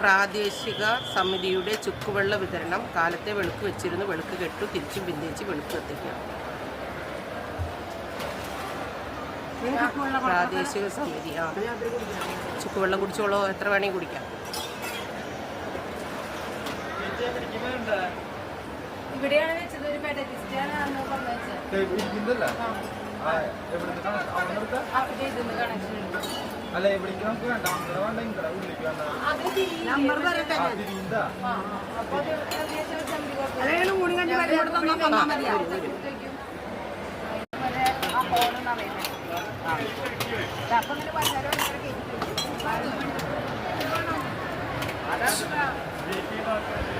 പ്രാദേശിക സമിതിയുടെ ചുക്കുവെള്ള വിതരണം കാലത്തെ വെളുക്ക് വെച്ചിരുന്നു വെളുക്ക് കെട്ടു തിരിച്ചും പിന്തിരിച്ച് വെളുക്ക് എത്തിക്കുക പ്രാദേശിക സമിതി ആ. ചുക്കുവെള്ളം കുടിച്ചോളോ? എത്ര വേണമെങ്കിൽ കുടിക്കാം. ഇവിടെയാണ് വെച്ചത് ഒരു പെഡറ്റിസ്റ്റാണ് പറഞ്ഞു പറഞ്ഞത് അല്ല എവിടേക്ക് നമുക്ക് വേണ്ട? അങ്ങനെ വേണ്ട ഉള്ളിലേക്ക് നമ്പർ തരട്ടെ. അല്ലെങ്കിൽ ഊണി തന്നാ തന്നാ മതിയാ. അപ്പൊ ഇങ്ങനെ പഞ്ചാര.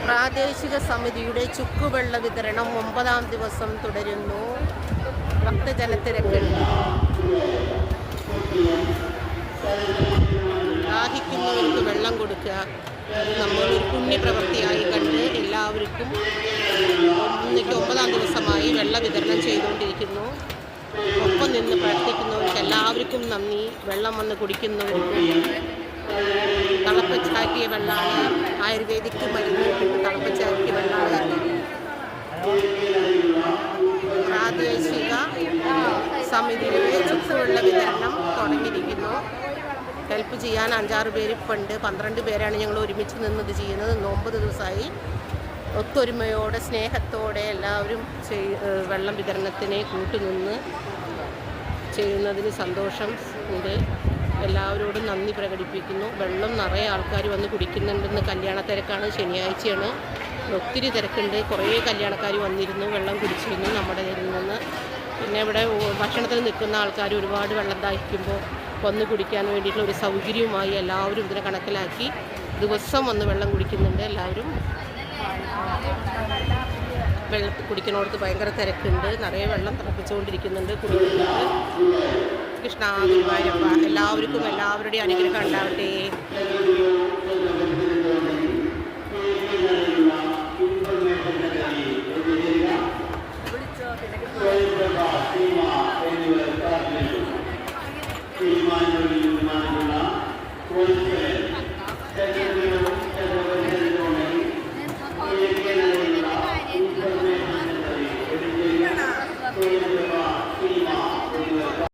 പ്രാദേശിക സമിതിയുടെ ചുക്കുവെള്ള വിതരണം ഒമ്പതാം ദിവസം തുടരുന്നു. ഭക്തജനത്തിരക്കുണ്ട് ദാഹിക്കുന്നവർക്ക് വെള്ളം കൊടുക്കുക. അത് നമ്മളൊരു പുണ്യപ്രവൃത്തിയായി കണ്ട് എല്ലാവർക്കും ഇന്നേക്ക് ഒമ്പതാം ദിവസമായി വെള്ള വിതരണം ചെയ്തുകൊണ്ടിരിക്കുന്നു. ഒപ്പം നിന്ന് പ്രാർത്ഥിക്കുന്നവർക്ക് എല്ലാവർക്കും നന്ദി. വെള്ളം വന്ന് കുടിക്കുന്നവർക്കും തിളപ്പച്ചാക്കിയ വെള്ളമാണ് ആയുർവേദിക് മരുന്ന് തിളപ്പച്ചാക്കിയ വെള്ളമാണ് പ്രാദേശിക സമിതിയുടെ ചുറ്റുവെള്ള വിതരണം തുടങ്ങിയിരിക്കുന്നു. ഹെൽപ്പ് ചെയ്യാൻ അഞ്ചാറ് പേര് ഉണ്ട് പന്ത്രണ്ട് പേരാണ് ഞങ്ങൾ ഒരുമിച്ച് നിന്ന് ഇത് ചെയ്യുന്നത്. നോമ്പത് ദിവസമായി ഒത്തൊരുമയോടെ സ്നേഹത്തോടെ എല്ലാവരും വെള്ളം വിതരണത്തിനെ കൂട്ടുനിന്ന് ചെയ്യുന്നതിന് സന്തോഷം ഉണ്ട്. എല്ലാവരോടും നന്ദി പ്രകടിപ്പിക്കുന്നു. വെള്ളം നിറയെ ആൾക്കാർ വന്ന് കുടിക്കുന്നുണ്ടെന്ന് കല്യാണ തിരക്കാണ് ശനിയാഴ്ചയാണ്. ഒത്തിരി തിരക്കുണ്ട്. കുറേ കല്യാണക്കാർ വന്നിരുന്നു വെള്ളം കുടിച്ചിരുന്നു നമ്മുടെ നിന്ന്. പിന്നെ ഇവിടെ ഭക്ഷണത്തിന് നിൽക്കുന്ന ആൾക്കാർ ഒരുപാട് വെള്ളം ദാഹിക്കുമ്പോൾ വന്ന് കുടിക്കാൻ വേണ്ടിയിട്ടുള്ള ഒരു സൗകര്യവുമായി എല്ലാവരും ഇതിനെ കണക്കിലാക്കി ദിവസം വന്ന് വെള്ളം കുടിക്കുന്നുണ്ട്. എല്ലാവരും വെള്ളം കുടിക്കണോടത്ത് ഭയങ്കര തിരക്കുണ്ട്. നിറയെ വെള്ളം തിളപ്പിച്ചുകൊണ്ടിരിക്കുന്നുണ്ട് കുടിക്കുന്നുണ്ട്. കൃഷ്ണ ഗുരുവായൂരപ്പ എല്ലാവർക്കും എല്ലാവരുടെയും അനുഗ്രഹം ഉണ്ടാവട്ടെ.